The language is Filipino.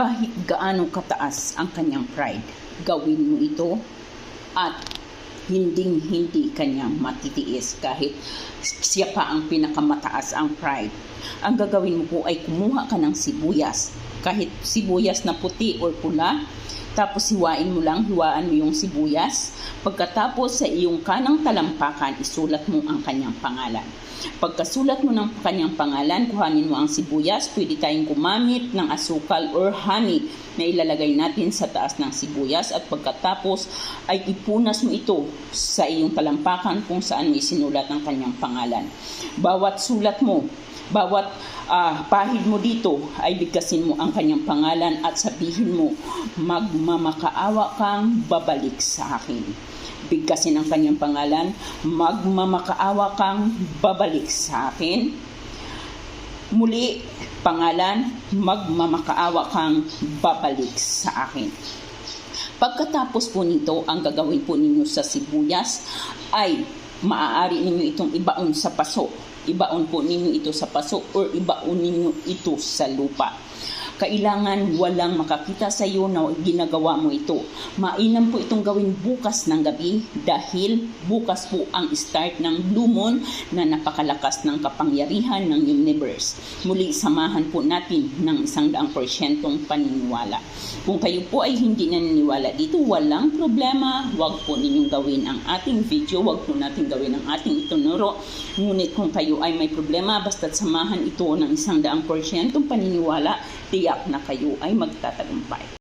kahit gaano kataas ang kanyang pride, gawin mo ito at hinding hindi kanya matitiis kahit siya pa ang pinakamataas ang pride. Ang gagawin mo po ay kumuha ka ng sibuyas. Kahit sibuyas na puti or pula, tapos hiwain mo lang, hiwaan mo yung sibuyas. Pagkatapos sa iyong kanang talampakan, isulat mo ang kanyang pangalan. Pagkasulat mo ng kanyang pangalan, kuhanin mo ang sibuyas. Pwede tayong gumamit ng asukal or honey na ilalagay natin sa taas ng sibuyas. At pagkatapos ay ipunas mo ito sa iyong talampakan kung saan mo isinulat ang kanyang pangalan. Bawat sulat mo, bawat ah, pahid mo dito ay bigkasin mo ang kanyang pangalan at sabihin mo, magmamakaawa kang babalik sa akin bigkasin ang kanyang pangalan, magmamakaawa kang babalik sa akin. Muli, pangalan, magmamakaawa kang babalik sa akin. Pagkatapos po nito, ang gagawin po ninyo sa sibuyas ay maaari ninyo itong ibaon sa paso. Ibaon po ninyo ito sa paso or ibaon ninyo ito sa lupa kailangan walang makakita sa iyo na ginagawa mo ito. Mainam po itong gawin bukas ng gabi dahil bukas po ang start ng blue moon na napakalakas ng kapangyarihan ng universe. Muli, samahan po natin ng isang daang porsyentong paniniwala. Kung kayo po ay hindi naniniwala dito, walang problema. Huwag po ninyong gawin ang ating video. Huwag po natin gawin ang ating itunuro. Ngunit kung kayo ay may problema, basta't samahan ito ng isang daang porsyentong paniniwala, tiyak na kayo ay magtatagumpay.